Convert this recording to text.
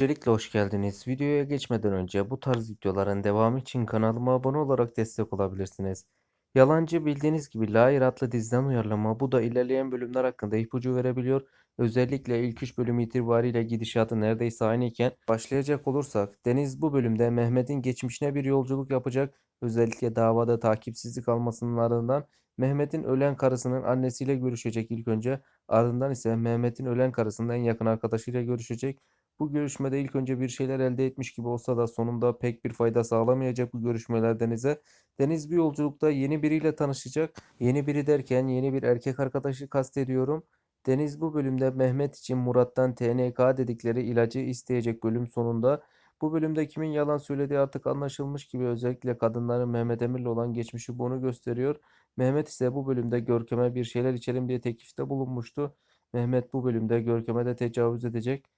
Öncelikle hoş geldiniz. Videoya geçmeden önce bu tarz videoların devamı için kanalıma abone olarak destek olabilirsiniz. Yalancı bildiğiniz gibi Lahir adlı diziden uyarlama bu da ilerleyen bölümler hakkında ipucu verebiliyor. Özellikle ilk 3 bölüm itibariyle gidişatı neredeyse aynı iken başlayacak olursak Deniz bu bölümde Mehmet'in geçmişine bir yolculuk yapacak. Özellikle davada takipsizlik almasının ardından Mehmet'in ölen karısının annesiyle görüşecek ilk önce. Ardından ise Mehmet'in ölen karısının en yakın arkadaşıyla görüşecek. Bu görüşmede ilk önce bir şeyler elde etmiş gibi olsa da sonunda pek bir fayda sağlamayacak bu görüşmeler Deniz'e. Deniz bir yolculukta yeni biriyle tanışacak. Yeni biri derken yeni bir erkek arkadaşı kastediyorum. Deniz bu bölümde Mehmet için Murat'tan TNK dedikleri ilacı isteyecek bölüm sonunda. Bu bölümde kimin yalan söylediği artık anlaşılmış gibi özellikle kadınların Mehmet Emir'le olan geçmişi bunu gösteriyor. Mehmet ise bu bölümde Görkem'e bir şeyler içelim diye teklifte bulunmuştu. Mehmet bu bölümde Görkem'e de tecavüz edecek.